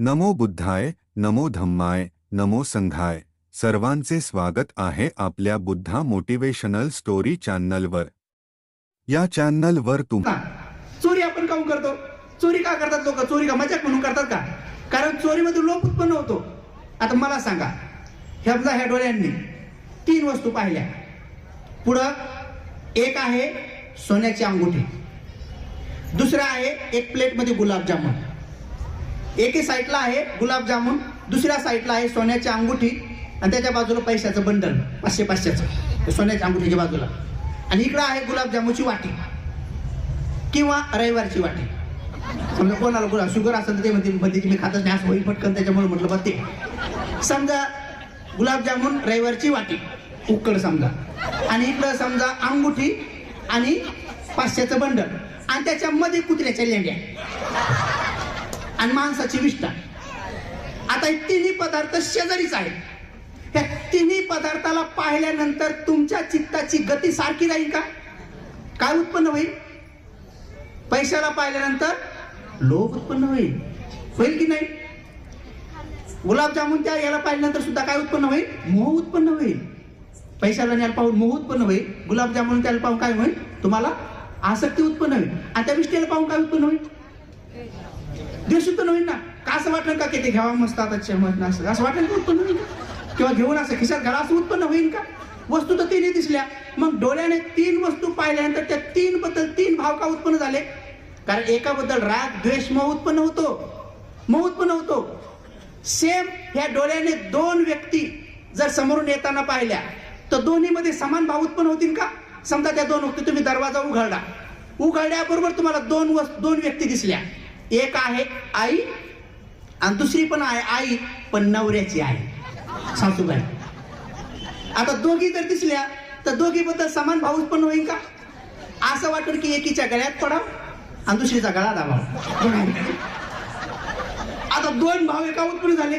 नमो बुद्धाय नमो धम्माय नमो संघाय. सर्वांचे स्वागत आहे आपल्या बुद्धा मोटिवेशनल स्टोरी चॅनलवर. या चॅनलवर तुम चोरी आपण काऊन करतो? चोरी का करतात लोक? चोरी का मजाक म्हणून करतात का? कारण चोरीमध्ये लोप उत्पन्न होतो. आता मला सांगा ह्या ह्या डोळ्यांनी तीन वस्तू पाहिल्या. पुढं एक आहे सोन्याची अंगुठी. दुसरं आहे एक प्लेटमध्ये गुलाबजामुन. एके साईडला आहे गुलाबजामुन दुसऱ्या साईडला आहे सोन्याची अंगुठी आणि त्याच्या बाजूला पैशाचं बंडल पाचशे पाचशेचं. सोन्याच्या अंगुठीच्या बाजूला. आणि इकडं आहे गुलाबजामुनची वाटी किंवा रविवारची वाटी. समजा कोणाला गुलाब शुगर असेल तर ते म्हणते म्हणते की मी खातच नाही असं होईल पटकन त्याच्यामुळे म्हटलं बा ते. समजा गुलाबजामुन रविवारची वाटी उकड समजा. आणि इकडं समजा अंगुठी आणि पाचशेचं बंडल आणि त्याच्यामध्ये कुत्र्याच्या लेंड्या. आणि माणसाची विष्ठा. आता हे तिन्ही पदार्थ शेजारीच आहेत. ह्या तिन्ही पदार्थाला पाहिल्यानंतर तुमच्या चित्ताची गती सारखी राहील का? काय उत्पन्न होईल? पैशाला पाहिल्यानंतर लोभ उत्पन्न होईल. होईल की नाही? गुलाबजामुन त्या याला पाहिल्यानंतर सुद्धा काय उत्पन्न होईल? मोह उत्पन्न होईल. पैशाला न्यायला पाहून मोह उत्पन्न होईल. गुलाबजामुन त्याला पाहून काय होईल? तुम्हाला आसक्ती उत्पन्न होईल. आणि त्या विष्टीला पाहून काय उत्पन्न होईल? द्वेष उत्पन्न होईल ना. का असं वाटलं का की ते घ्यावा मस्त आता चमक असं? असं वाटलं का उत्पन्न होईल का? किंवा घेऊन असं खिशात घाला असं उत्पन्न होईल का? वस्तू तर तिन्ही दिसल्या. मग डोळ्याने तीन वस्तू पाहिल्यानंतर त्या तीन बद्दल तीन भाव का उत्पन्न झाले? कारण एकाबद्दल राग द्वेष म उत्पन्न होतो. म उत्पन्न होतो. सेम ह्या डोळ्याने दोन व्यक्ती जर समोरून येताना पाहिल्या तर दोन्हीमध्ये समान भाव उत्पन्न होतील का? समजा त्या दोन व्यक्ती तुम्ही दरवाजा उघडला. उघडल्याबरोबर तुम्हाला दोन वस्तू दोन व्यक्ती दिसल्या. एक आहे आई आणि दुसरी पण आहे आई पण नवऱ्याची आहे सासूबाई. आता दोघी जर दिसल्या तर दोघी बद्दल समान भाव उत्पन्न होईल का? असं वाटेल की एकीच्या गळ्यात पडाव आणि दुसरीचा गळा दाबाव. आता दोन भाव एका उत्पन्न झाले.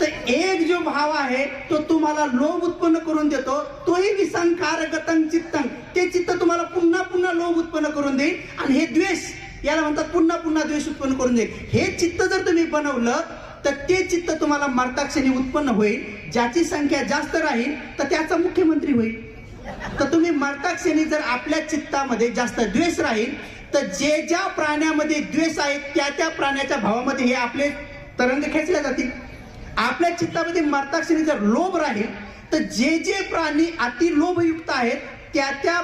तर एक जो भाव आहे तो तुम्हाला लोभ उत्पन्न करून देतो तोही विसंकार गतंग चित्तंग. ते चित्त तुम्हाला पुन्हा पुन्हा लोभ उत्पन्न करून देईल आणि हे द्वेष याला म्हणतात पुन्हा पुन्हा द्वेष उत्पन्न करून देईल. हे चित्त जर तुम्ही बनवलं तर ते चित्त तुम्हाला मर्ताक्षणी उत्पन्न होईल. ज्याची संख्या जास्त राहील तर त्याचा मुख्यमंत्री होईल. तर तुम्ही मर्ताक्षणी जर आपल्या चित्तामध्ये जास्त द्वेष राहील तर जे ज्या प्राण्यामध्ये द्वेष आहे त्या त्या प्राण्याच्या भावामध्ये हे आपले तरंग खेचले जातील. आपल्या चित्तामध्ये मर्ताक्षणी जर लोभ राहील तर जे जे प्राणी अति लोभयुक्त आहेत त्या त्या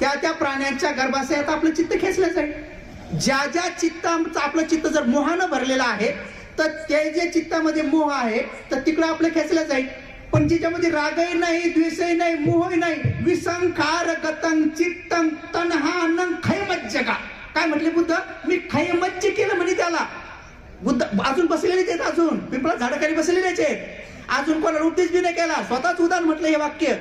त्या त्या प्राण्यांच्या गर्भाशयात आपलं चित्त खेचलं जाईल. ज्या ज्या चित्ताचं आपलं चित्त जर मोहानं भरलेलं आहे तर ते जे चित्तामध्ये मोह आहे तर तिकडं आपलं खेचलं जाईल. पण जिच्यामध्ये रागही नाही द्वेषही नाही मोहही नाही विसंखार गतंग चित्तंग तन्हा नंग खैमज्ज काय म्हटले बुद्ध? मी खैमज्ज केलं म्हणे त्याला. बुद्ध अजून बसलेलेच आहेत अजून. पिंपळा झाडाखाली बसलेलेच आहेत अजून कोणाला उपदेश बी नाही केला. स्वतःच उदाहरण म्हटलं हे वाक्य.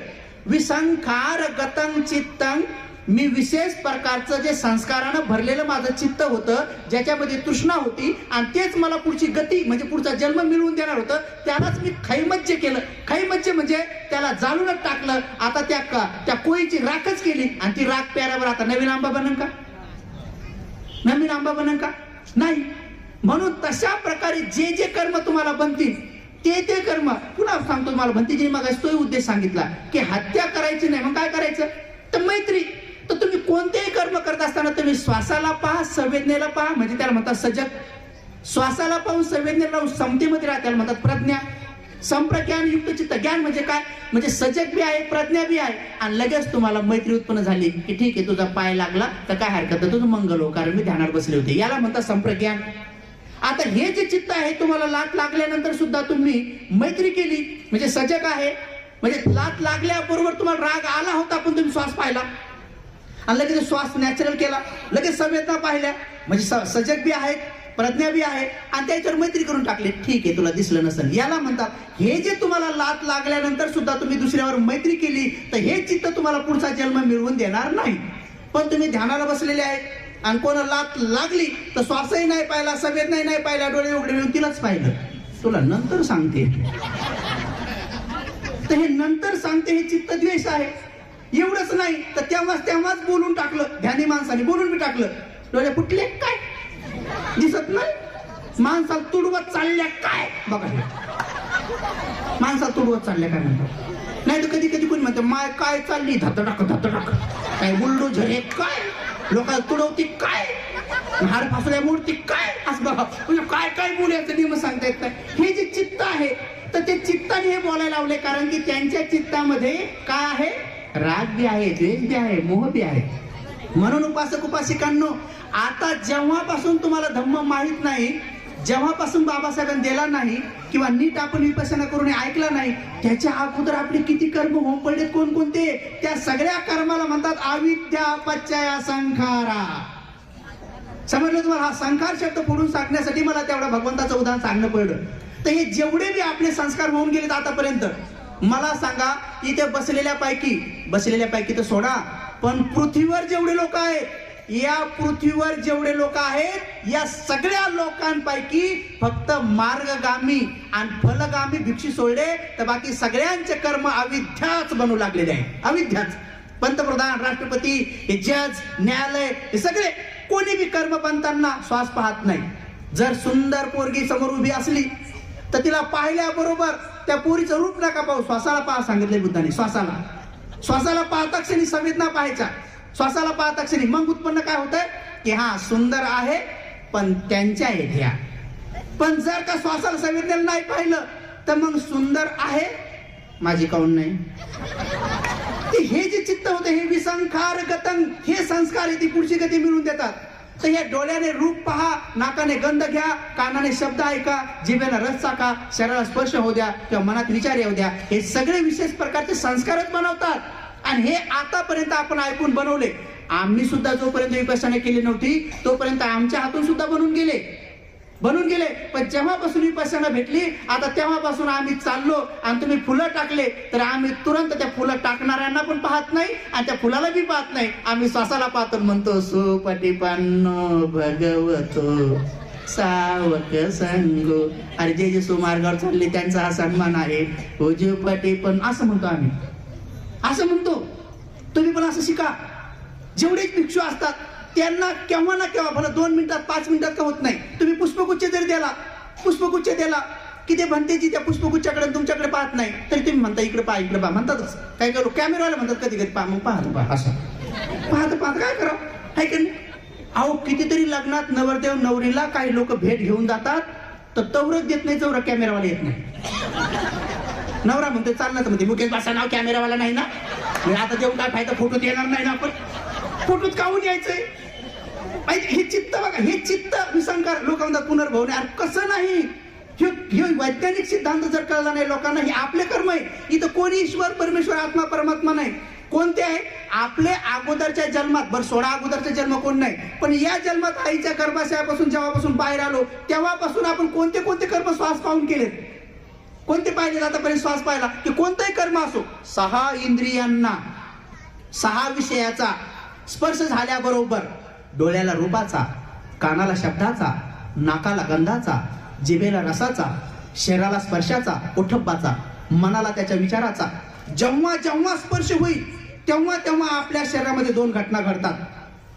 विसंखार गतंग चित्तंग मी विशेष प्रकारचं जे संस्कारानं भरलेलं माझं चित्त होतं ज्याच्यामध्ये तृष्णा होती आणि तेच मला पुढची गती म्हणजे पुढचा जन्म मिळवून देणार होतं त्यालाच मी खैमज्य केलं. खैमज्य म्हणजे त्याला जाळूनच टाकलं आता त्या का त्या कोळीची राखच केली आणि ती राख प्यारावर आता नवीन आंबा बनन का? नवीन आंबा बनन का? नाही. म्हणून तशा प्रकारे जे जे कर्म तुम्हाला बनतील ते ते कर्म पुन्हा सांगतो तुम्हाला भंतीजी मग तोही उद्देश सांगितला की हत्या करायची नाही मग काय करायचं? तर मैत्री. तर तुम्ही कोणतेही कर्म करत असताना तुम्ही श्वासाला पहा संवेदनेला पहा. म्हणजे त्याला म्हणतात सजग. श्वासाला पाहून संवेदनेला राहून समतेमध्ये राहा त्याला म्हणतात प्रज्ञा. संप्रज्ञान युक्त चित्त. ज्ञान म्हणजे काय? म्हणजे सजग बी आहे प्रज्ञा बी आहे. आणि लगेच तुम्हाला मैत्री उत्पन्न झाली की ठीक आहे तुझा पाय लागला तर काय हरकत नाही. तुझं मंगल हो कारण मी ध्यानात बसले होते. याला म्हणतात संप्रज्ञान. आता हे जे चित्त आहे तुम्हाला लाट लागल्यानंतर सुद्धा तुम्ही मैत्री केली. म्हणजे सजग आहे. म्हणजे लात लागल्याबरोबर तुम्हाला राग आला होता पण तुम्ही श्वास पाहिला. आणि लगेच श्वास नॅचरल केला. लगेच संवेदना पाहिल्या. म्हणजे स- सजग बी आहेत प्रज्ञा बी आहे आणि त्याच्यावर मैत्री करून टाकले. ठीक आहे तुला दिसलं नसेल. याला म्हणतात हे जे तुम्हाला लात लागल्यानंतर सुद्धा तुम्ही दुसऱ्यावर मैत्री केली तर हे चित्त तुम्हाला पुढचा जन्म मिळवून देणार नाही. पण तुम्ही ध्यानाला बसलेले आहेत आणि कोणा लात लागली तर श्वासही नाही पाहिला संवेदनाही नाही पाहिला डोळे उघडे मिळून तिलाच पाहिलं. तुला नंतर सांगते. तर हे नंतर सांगते हे चित्त द्वेष आहे. एवढंच नाही तर तेव्हाच तेव्हाच बोलून टाकलं. ध्यानी माणसाने बोलून मी टाकलं. डोळे फुटले काय? दिसत नाही? माणसाला तुडवत चालल्या काय? बघा माणसाला तुडवत चालल्या काय म्हणतात? नाही तर कधी कधी कोणी म्हणते माय काय चालली? धतडाक धतडाक. काय बुलडोझर झरे काय? लोकांना तुडवती काय? हार फासल्या मूर्ती काय? असं बघा. म्हणजे काय काय बोलायचं नियम सांगता येत नाही. हे जे चित्त आहे तर ते चित्ताने हे बोलायला लावले कारण की त्यांच्या चित्तामध्ये काय आहे? राग बी आहे द्वेष बी आहे मोह बी आहे. म्हणून उपासक उपासिकांनो आता जेव्हापासून तुम्हाला धम्म माहीत नाही जेव्हापासून बाबासाहेबांनी दिला नाही किंवा नीट आपण विपसना करून हे ऐकला नाही त्याच्या अगोदर आपले किती कर्म होऊन पडलेत कोणकोणते? त्या सगळ्या कर्माला म्हणतात अविद्या अपचया संखारा समजलं तुम्हाला? हा संखार शब्द पुढून सांगण्यासाठी मला तेवढा भगवंताचं उदाहरण सांगणं पडलं. तर हे जेवढे बी आपले संस्कार होऊन गेलेत आतापर्यंत मला सांगा इथे बसलेल्या पैकी बसलेल्या पैकी तर सोडा पण पृथ्वीवर जेवढे लोक आहेत या पृथ्वीवर जेवढे लोक आहेत या सगळ्या लोकांपैकी फक्त मार्गगामी आणि फलगामी भिक्षी सोडले तर बाकी सगळ्यांचे कर्म अविद्याच बनू लागलेले आहे अविद्याच. पंतप्रधान राष्ट्रपती हे जज न्यायालय हे सगळे कोणी बी कर्म बनताना श्वास पाहत नाही. जर सुंदर पोरगी समोर उभी असली तर तिला पाहिल्याबरोबर त्या पोरीचं रूप नका पाहू. श्वासाला पहा सांगितले बुद्धाने. श्वासाला. श्वासाला पाहता क्षणी संवेदना पाहायच्या. श्वासाला पाहता क्षणी मग उत्पन्न काय होतंय? की हा सुंदर आहे पण त्यांच्या आहेत पण जर का श्वासाला संवेदनेला नाही पाहिलं तर मग सुंदर आहे माझी काऊन नाही? हे जे चित्त होते हे विसंखार गतंग हे संस्कार आहे ती पुढची गती मिळवून देतात. तर या डोळ्याने रूप पहा नाकाने गंध घ्या कानाने शब्द ऐका जिभेला रस चाका शरीराला स्पर्श होऊ द्या किंवा मनात विचार येऊ द्या. हे सगळे विशेष प्रकारचे संस्कारच बनवतात. आणि हे आतापर्यंत आपण ऐकून बनवले. आम्ही सुद्धा जोपर्यंत विपसना केली नव्हती तोपर्यंत आमच्या हातून सुद्धा बनून गेले. बनून गेले. पण जेव्हापासून विपासना भेटली आता तेव्हापासून आम्ही चाललो आणि तुम्ही फुलं टाकले तर आम्ही तुरंत त्या फुलं टाकणाऱ्यांना पण पाहत नाही आणि त्या फुलाला बी पाहत नाही. आम्ही श्वासाला पाहतो म्हणतो सुपटिपन्नो भगवतो सावक संगो. अरे जे जे सुमार्गावर चालले त्यांचा हा सन्मान आहे. हो उजूपटी पण असं म्हणतो आम्ही. असं म्हणतो. तुम्ही पण असं शिका. जेवढे भिक्षू असतात त्यांना केव्हा ना केव्हा भला दोन मिनिटात पाच मिनिटात का होत नाही. तुम्ही पुष्पगुच्छ जरी दिला पुष्पगुच्छ दिला की ते म्हणते जी त्या पुष्पगुच्छाकडे तुमच्याकडे पाहत नाही तरी तुम्ही म्हणता इकडे पहा इकडे पहा म्हणतातच. काय करू? कॅमेरावाले म्हणतात कधी कधी पहा मग पाहत पहा असं. पाहत पाहत काय करा हाय की नाही? अहो कितीतरी लग्नात नवरदेव नवरीला काही लोक भेट घेऊन जातात तर तवरच देत नाही चौरा कॅमेरावाला येत नाही. नवरा म्हणते चालणार म्हणते मुकेश बासा नाव कॅमेरावाला नाही ना? आता जेवण काय फायदा फोटो येणार नाही ना आपण? फोटोत काहून यायचंय. हे चित्त बघा हे चित्त विसंकार लोक म्हणतात पुनर्भव अरे कसं नाही? हे हे वैज्ञानिक सिद्धांत जर कळला नाही लोकांना हे आपले कर्म आहे. इथं कोणी ईश्वर परमेश्वर आत्मा परमात्मा नाही. कोणते आहे? आपले अगोदरच्या जन्मात बरं सोळा अगोदरचा जन्म कोण नाही? पण या जन्मात आईच्या गर्भाशयापासून जेव्हापासून बाहेर आलो तेव्हापासून आपण कोणते कोणते कर्म श्वास पाहून केलेत कोणते पाहिले आतापर्यंत श्वास पाहिला? की कोणताही कर्म असो सहा इंद्रियांना सहा विषयाचा स्पर्श झाल्याबरोबर डोळ्याला रूपाचा कानाला शब्दाचा नाकाला गंधाचा जिभेला रसाचा शरीराला स्पर्शाचा उठप्पाचा मनाला त्याच्या विचाराचा. जेव्हा जेव्हा स्पर्श होईल तेव्हा तेव्हा आपल्या शरीरामध्ये दोन घटना घडतात.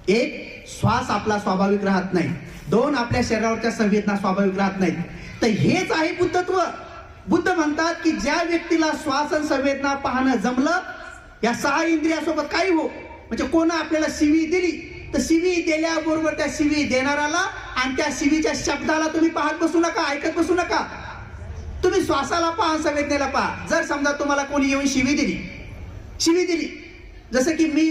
एक श्वास आपला स्वाभाविक राहत नाही. दोन आपल्या शरीरावरच्या संवेदना स्वाभाविक राहत नाहीत. तर हेच आहे बुद्धत्व. बुद्ध म्हणतात की ज्या व्यक्तीला श्वास आणि संवेदना पाहणं जमलं या सहा इंद्रियासोबत काही हो. म्हणजे कोण आपल्याला शिवी दिली तर शिवी दिल्याबरोबर त्या शिवी देणाऱ्याला आणि त्या शिवीच्या शब्दाला तुम्ही पाहत बसू नका ऐकत बसू नका. तुम्ही श्वासाला पहा संवेदनेला पहा. जर समजा तुम्हाला कोणी येऊन शिवी दिली शिवी दिली. जसं की मी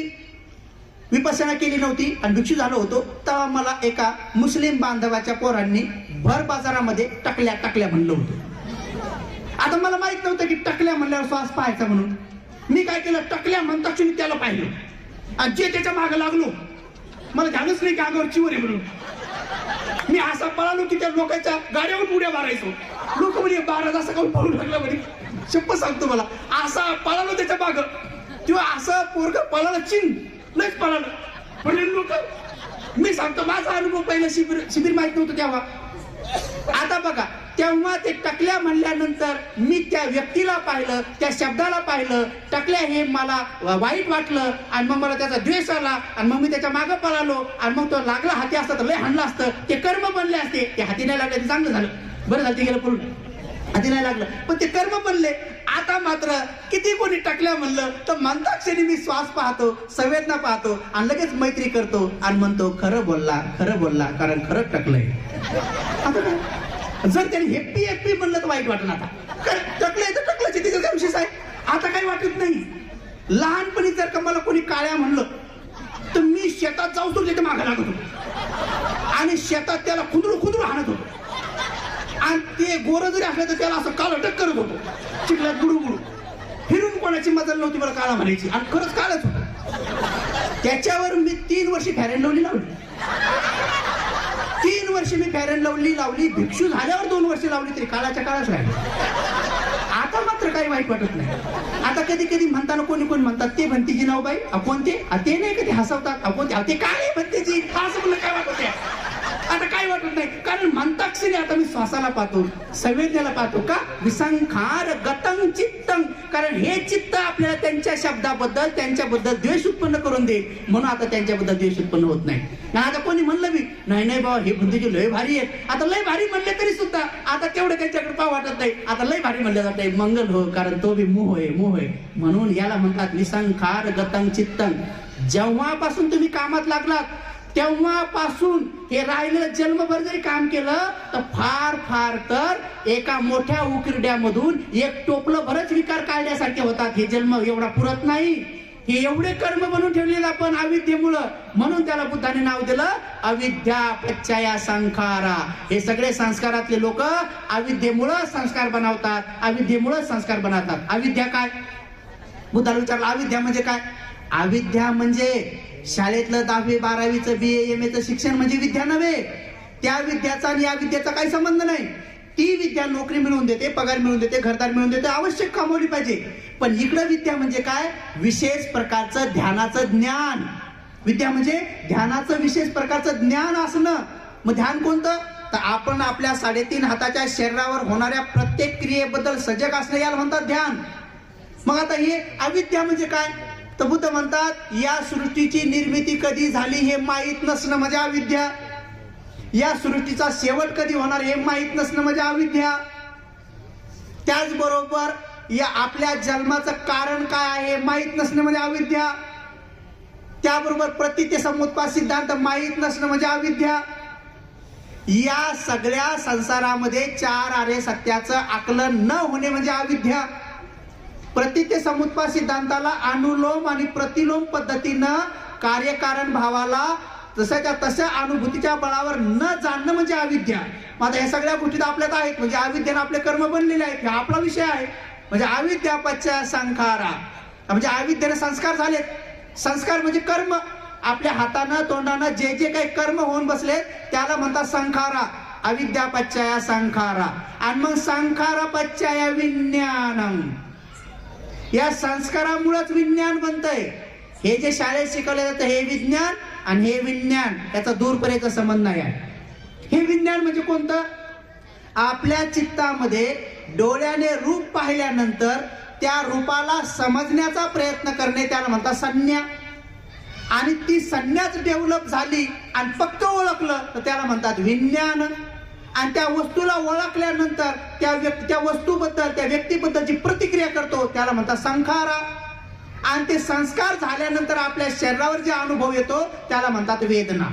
विपसना केली नव्हती आणि भिक्षू झालो होतो तेव्हा मला एका मुस्लिम बांधवाच्या पोरांनी भर बाजारामध्ये टकल्या टकल्या म्हणलं होतं. आता मला माहीत नव्हतं की टकल्या म्हणल्यावर श्वास पाहायचा म्हणून. मी काय केलं? टकल्या म्हणता मी त्याला पाहिलं. आणि जे त्याच्यामागे लागलो मला झालंच नाही का अंगावर चिवर आहे म्हणून. मी असा पळालो की त्या लोकांच्या गाड्यावर उड्या मारायचो. लोक म्हणे बारा असं काऊन पळू लागला म्हणे? शप्प सांगतो मला. असा पळालो त्याच्या माग. किंवा असं पोरग पळाला चिन. लयच पळालं. म्हणजे लोक मी सांगतो माझा अनुभव पहिला शिबिर शिबिर माहीत नव्हतं तेव्हा. आता बघा तेव्हा ते टकल्या म्हणल्यानंतर मी त्या व्यक्तीला पाहिलं त्या शब्दाला पाहिलं. टकल्या हे मला वाईट वाटलं आणि मग मला त्याचा द्वेष आला आणि मग मी त्याच्या मागं पळालो आणि मग तो लागला हाती असता तर लय हाणलं असतं. ते कर्म बनले असते. ते हाती नाही लागले ते चांगलं झालं. बरं झालं ते गेलं पूर्ण हाती नाही लागलं. पण ते कर्म बनले. आता मात्र किती कोणी टाकल्या म्हणलं तर म्हणता क्षणी मी श्वास पाहतो संवेदना पाहतो आणि लगेच मैत्री करतो आणि म्हणतो खरं बोलला खरं बोलला कारण खरं टाकलंय. आता जर त्याने हेप्पी हेप्पी म्हणलं तर वाईट वाटलं आता. टकलंय तर टकलंच तिचं काय विशेष आहे. आता काही वाटत नाही. लहानपणी जर का मला कोणी काळ्या म्हणलं तर मी शेतात जाऊ तो तिथे मागे लागत होतो. आणि शेतात त्याला खुंदरू खुंदरू हाणत होतो. आणि ते गोरं जरी असलं तर त्याला असं काल अटक करत होतो. चिखलात बुडू बुडू. फिरून कोणाची मजल नव्हती मला काळा म्हणायची. आणि खरंच काळच होतो. त्याच्यावर मी तीन वर्षी फॅरेंडवली लावली लावली. वर्ष मी फॅरन लावली लावली. भिक्षू झाल्यावर दोन वर्ष लावली तरी काळाच्या काळाच राहिली. आता मात्र काही वाईट वाटत नाही. आता कधी कधी म्हणताना कोणी कोणी म्हणतात ते म्हणते जी नाव बाई अपोन ते नाही कधी हसवतात? आपण ते काय जी? असं सगळं काय वाटत काय वाटत नाही. कारण म्हणताक्षरी आता मी श्वासाला पाहतो संवेदनेला पाहतो का? विसंखार गतंग चित्तंग कारण हे चित्त आपल्याला त्यांच्या शब्दाबद्दल त्यांच्याबद्दल द्वेष उत्पन्न करून देईल. म्हणून आता त्यांच्याबद्दल द्वेष उत्पन्न होत नाही. आणि आता कोणी म्हणलं मी नाही नाही बाबा हे भंतीजी लय भारी आहेत. आता लय भारी म्हणले तरी सुद्धा आता तेवढं त्यांच्याकडे पाव वाटत नाही. आता लय भारी म्हणलं जात आहे मंगल हो कारण तो बी मोह आहे मोह आहे. म्हणून याला म्हणतात विसंखार गतंग चित्तंग जेव्हापासून तुम्ही कामात लागलात तेव्हापासून हे राहिलेलं जन्मभर जरी काम केलं तर फार फार तर एका मोठ्या उकिरड्यामधून एक टोपलं भरच विकार काढण्यासारखे होतात. हे जन्म एवढा पुरत नाही. हे एवढे कर्म बनून ठेवलेलं आपण अविद्येमुळं. म्हणून त्याला बुद्धाने नाव दिलं अविद्या पच्चाया संखारा हे सगळे संस्कारातले लोक अविद्येमुळं संस्कार बनवतात. अविद्येमुळं संस्कार बनवतात. अविद्या काय? बुद्धाला विचारलं अविद्या म्हणजे काय? अविद्या म्हणजे शाळेतलं दहावी बारावीचं बी एम एचं शिक्षण म्हणजे विद्या नव्हे. त्या विद्याचा आणि या विद्याचा काही संबंध नाही. ती विद्या नोकरी मिळवून देते पगार मिळवून देते घरदार मिळवून देते आवश्यक कमावली पाहिजे. पण इकडं विद्या म्हणजे काय? विशेष प्रकारचं ध्यानाचं ज्ञान. विद्या म्हणजे ध्यानाचं विशेष प्रकारचं ज्ञान असणं. मग ध्यान कोणतं? तर आपण आपल्या साडेतीन हाताच्या शरीरावर होणाऱ्या प्रत्येक क्रियेबद्दल सजग असणं याला म्हणतात ध्यान. मग आता हे अविद्या म्हणजे काय? तर बुद्ध म्हणतात या सृष्टीची निर्मिती कधी झाली हे माहीत नसणं म्हणजे अविद्या. या सृष्टीचा शेवट कधी होणार हे माहीत नसणं म्हणजे अविद्या. त्याचबरोबर या आपल्या जन्माचं कारण काय आहे हे माहीत नसणं म्हणजे अविद्या. त्याबरोबर प्रतिते समुत्पाद सिद्धांत माहीत नसणं म्हणजे अविद्या. या सगळ्या संसारामध्ये चार आर्य सत्याचं आकलन न होणे म्हणजे अविद्या. प्रतिते समुत्पाद सिद्धांताला अनुलोम आणि प्रतिलोम पद्धतीनं कार्यकारण भावाला जशाच्या तशा अनुभूतीच्या बळावर न जाणणं म्हणजे अविद्या. माझ्या ह्या सगळ्या गोष्टी तर आपल्यात आहेत. म्हणजे अविद्यानं आपले कर्म बनलेले आहेत. हा आपला विषय आहे. म्हणजे अविद्या पश्चा संखारा म्हणजे अविद्याने संस्कार झालेत. संस्कार म्हणजे कर्म. आपल्या हातानं तोंडानं जे जे काही कर्म होऊन बसले त्याला म्हणतात संखारा अविद्या पश्चाया संखारा आणि मग संखारा पश्चाया विज्ञानम. या संस्कारामुळेच विज्ञान बनतंय. हे जे शाळेत शिकवलं जातं हे विज्ञान आणि हे विज्ञान याचा दूरपर्यंत संबंध नाही आहे. हे विज्ञान म्हणजे कोणतं? आपल्या चित्तामध्ये डोळ्याने रूप पाहिल्यानंतर त्या रूपाला समजण्याचा प्रयत्न करणे त्याला म्हणतात संज्ञा. आणि ती संज्ञाच डेव्हलप झाली आणि फक्त ओळखलं तर त्याला म्हणतात विज्ञान. आणि त्या वस्तूला ओळखल्यानंतर त्या व्यक्ती त्या वस्तूबद्दल त्या व्यक्तीबद्दलची प्रतिक्रिया करतो त्याला म्हणतात संखारा. आणि ते संस्कार झाल्यानंतर आपल्या शरीरावर जे अनुभव येतो त्याला म्हणतात वेदना.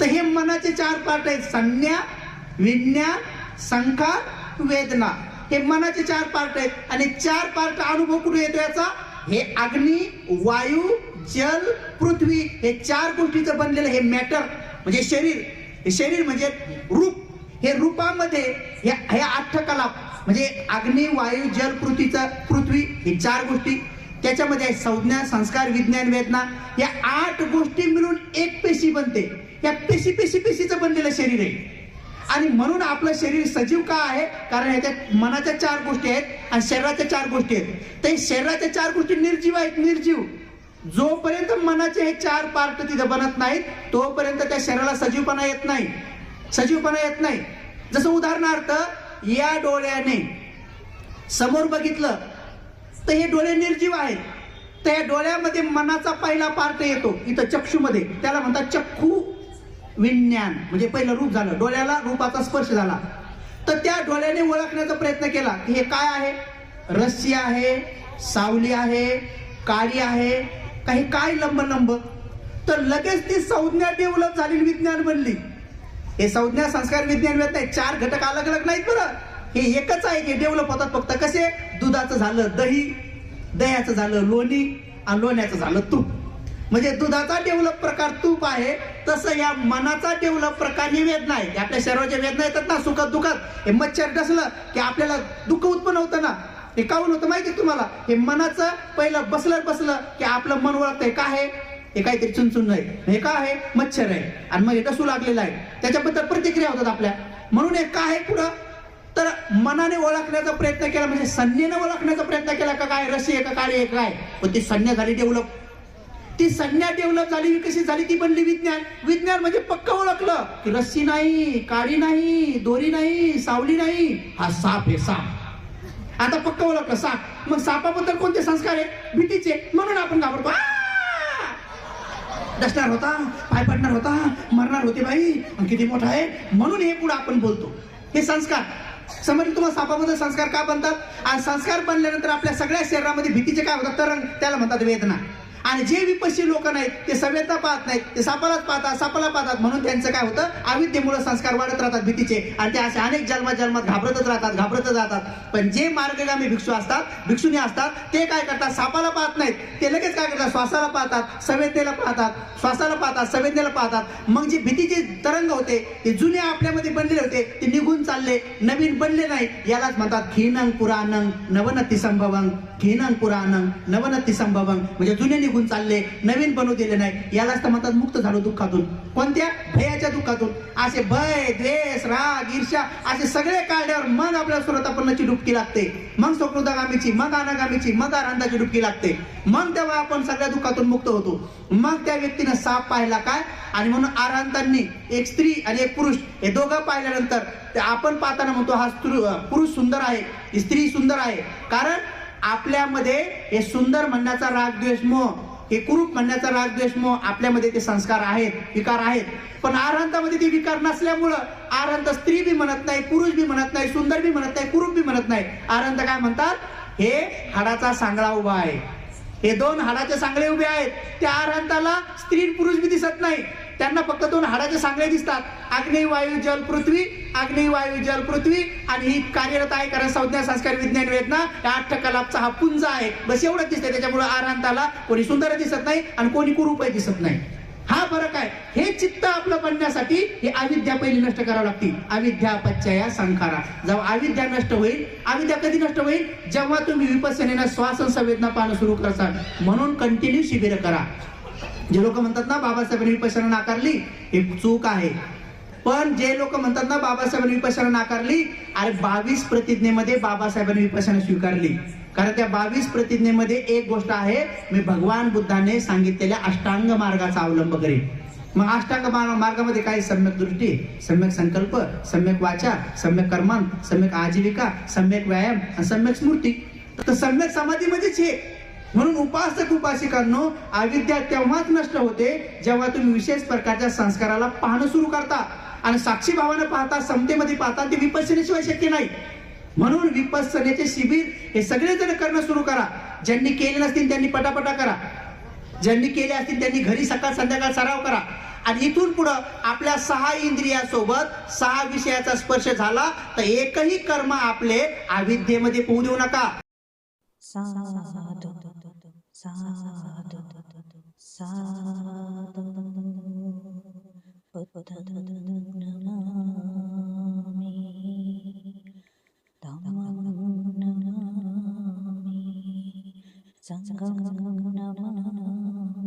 तर हे मनाचे चार पार्ट आहेत. संज्ञा विज्ञान संखार वेदना. हे मनाचे चार पार्ट आहेत. आणि चार पार्ट अनुभव कुठे येतो याचा? हे अग्नी वायू जल पृथ्वी हे चार गोष्टीचं बनलेलं हे मॅटर म्हणजे शरीर. हे शरीर म्हणजे रूप. हे रूपामध्ये हे हे अठ्ठकला म्हणजे अग्नी वायू जल पृथ्वीचा पृथ्वी हे चार गोष्टी. त्याच्यामध्ये आहे संज्ञा संस्कार विज्ञान वेदना. या आठ गोष्टी मिळून एक पेशी बनते. या पेशी पेशी पेशीचं बनलेलं शरीर आहे. आणि म्हणून आपलं शरीर सजीव का आहे? कारण ह्याच्यात मनाच्या चार गोष्टी आहेत आणि शरीराच्या चार गोष्टी आहेत. तर शरीराच्या चार गोष्टी निर्जीव आहेत निर्जीव. जोपर्यंत मनाचे हे चार पार्ट तिथं बनत नाहीत तोपर्यंत त्या शरीराला सजीवपणा येत नाही. सजीवपणा येत नाही. जसं उदाहरणार्थ या डोळ्याने समोर बघितलं तर हे डोळे निर्जीव आहेत. तर या डोळ्यामध्ये मनाचा पहिला पार्ट येतो इथं चक्षुमध्ये. त्याला म्हणतात चक्खू विज्ञान. म्हणजे पहिलं रूप झालं. डोळ्याला रूपाचा स्पर्श झाला. तर त्या डोळ्याने ओळखण्याचा प्रयत्न केला. की हे काय आहे? रस्सी आहे सावली आहे काळी आहे काही काय लंब लंब तर लगेच ती संज्ञा डेव्हलप झालेली विज्ञान बनली. हे संज्ञा संस्कार विज्ञान वेद नाही चार घटक अलग अलग नाहीत बरं. हे एकच आहे की डेव्हलप होतात फक्त कसे? दुधाचं झालं दही दह्याचं झालं लोणी आणि लोण्याचं झालं तूप. म्हणजे दुधाचा डेव्हलप प्रकार तूप आहे तसं या मनाचा डेव्हलप प्रकार ही वेदना आहे की आपल्या शरीराच्या वेदना येतात ना सुखात दुखात. हे मच्छर डसलं की आपल्याला दुःख उत्पन्न होतं ना. हे काऊन होतं माहिती आहे तुम्हाला? हे मनाचं पहिलं बसलं बसलं की आपलं मन ओळखतंय काय आहे हे काहीतरी चुनचुन आहे. हे काय आहे? मच्छर आहे. आणि मग हे डसू लागलेलं आहे? त्याच्याबद्दल प्रतिक्रिया होतात आपल्या. म्हणून हे काय आहे पुढं? तर मनाने ओळखण्याचा प्रयत्न केला म्हणजे संज्ञेने ओळखण्याचा प्रयत्न केला का काय? रशी आहे का काळी आहे काय? पण ती संज्ञा झाली डेव्हलप. ती संज्ञा डेव्हलप झाली विकसित झाली ती बनली विज्ञान. विज्ञान म्हणजे पक्क ओळखलं की रस्सी नाही काळी नाही दोरी नाही सावली नाही. हा साप आहे साप. आता पक्क ओळखलं साप. मग सापाबद्दल कोणते संस्कार आहे भीतीचे. म्हणून आपण घाबरतो. दसणार होता पाय पडणार होता मरणार होते बाई. आणि किती मोठा आहे? म्हणून हे पुढे आपण बोलतो. हे संस्कार. समजलं तुम्हाला? सापाबद्दल संस्कार का बनतात? आणि संस्कार बनल्यानंतर आपल्या सगळ्या शरीरामध्ये भीतीचे काय होतात? तरंग. त्याला म्हणतात वेदना. आणि जे विपक्षी लोक नाहीत ते संवेदना पाहत नाहीत ते सापालाच पाहतात सापाला पाहतात. म्हणून त्यांचं काय होतं? अविद्येमुळे संस्कार वाढत राहतात भीतीचे. आणि ते असे अनेक जन्मात जन्मात घाबरतच राहतात घाबरतच राहतात. पण जे मार्गगामी भिक्षू असतात भिक्षुनी असतात ते काय करतात? सापाला पाहत नाहीत. ते लगेच काय करतात? श्वासाला पाहतात संवेदनेला पाहतात श्वासाला पाहतात संवेदनेला पाहतात. मग जी भीतीचे तरंग होते ते जुने आपल्यामध्ये बनलेले होते ते निघून चालले नवीन बनले नाही. यालाच म्हणतात खिनंग पुराणंग नवनती संभवंग खिनंग पुराणंग नवनती संभवंग म्हणजे जुने निघून चालले. नवीन बनू दिले नाही. यालाच तर म्हणतात मुक्त झालो दुःखातून. कोणत्या? भयाच्या दुःखातून. असे भय द्वेष राग ईर्ष्या असे सगळे काढल्यावर मग आपल्या सुरतापन्नाची डुबकी लागते. मग स्वकृतागामीची मग अनागामीची मग आनंदाची डुबकी लागते. मग तेव्हा आपण सगळ्या दुःखातून मुक्त होतो. मग त्या व्यक्तीनं साप पाहिला काय? आणि म्हणून आरांतांनी एक स्त्री आणि एक पुरुष हे दोघं पाहिल्यानंतर ते आपण पाहताना म्हणतो हा स्त्री पुरुष सुंदर आहे. स्त्री सुंदर आहे. कारण आपल्यामध्ये हे सुंदर म्हणण्याचा राग द्वेष मोह हे म्हणण्याचा राग आपल्यामध्ये ते संस्कार आहेत विकार आहेत. पण आरांतामध्ये ते विकार नसल्यामुळं आरांत स्त्री बी म्हणत नाही पुरुष बी म्हणत नाही सुंदर बी म्हणत नाही कुरूप बी म्हणत नाही. आरांत काय म्हणतात? हे हाडाचा सांगळा उभा आहे. हे दोन हाडाचे सांगळे उभे आहेत. त्या आरांताला स्त्री पुरुष बी दिसत नाही. त्यांना फक्त दोन हाडाचे सांगळे दिसतात. अग्नी वायू जल पृथ्वी. अग्नि वायू जल पृथ्वी. आणि ही कार्यरत आहे कारण संज्ञा संस्कार विज्ञान वेदना या आठ कलापचा हा पुंज आहे. बस एवढंच दिसतंय. त्याच्यामुळे आरांताला कोणी सुंदर दिसत नाही आणि कोणी कुरूपही दिसत नाही. हा फरक आहे. हे चित्त आपलं बनण्यासाठी हे अविद्या पहिली नष्ट करावं लागते अविद्या पच्चया संखारा. जेव्हा अविद्या नष्ट होईल अविद्या कधी नष्ट होईल? जेव्हा तुम्ही विपसनेनं श्वासन संवेदना पाहणं सुरू करसाल. म्हणून कंटिन्यू शिबिर करा. जे लोक म्हणतात ना बाबासाहेबांनी विपक्षाने नाकारली हे चूक आहे. पण जे लोक म्हणतात ना बाबासाहेबांनी विपक्षाने नाकारली अरे बावीस प्रतिज्ञेमध्ये बाबासाहेबांनी विपक्षाने स्वीकारली. कारण त्या बावीस प्रतिज्ञेमध्ये एक गोष्ट आहे मी भगवान बुद्धाने सांगितलेल्या अष्टांग मार्गाचा अवलंब करेन. मग अष्टांग मार्गामध्ये काय? सम्यक दृष्टी सम्यक संकल्प सम्यक वाचा सम्यक कर्मांत सम्यक आजीविका सम्यक व्यायाम सम्यक स्मृती. तर सम्यक समाधी मध्येच हे. म्हणून उपासक उपासिकांनो अविद्या तेव्हाच नष्ट होते जेव्हा तुम्ही विशेष प्रकारच्या संस्काराला पाहणं सुरू करता. आणि साक्षी भावानं पाहता समतेमध्ये पाहता ते विपसनेशिवाय शक्य नाही. म्हणून विपसनेचे शिबिर हे सगळेजण करणं सुरू करा. ज्यांनी केले नसतील त्यांनी पटापटा करा. ज्यांनी केले असतील त्यांनी घरी सकाळ संध्याकाळ सराव करा. आणि इथून पुढं आपल्या सहा इंद्रियासोबत सहा विषयाचा स्पर्श झाला तर एकही कर्म आपले अविद्येमध्ये पोहू देऊ नका. Sadhu, sadhu, sadhu, sadhu, namami, dhammam namami, sangham namami.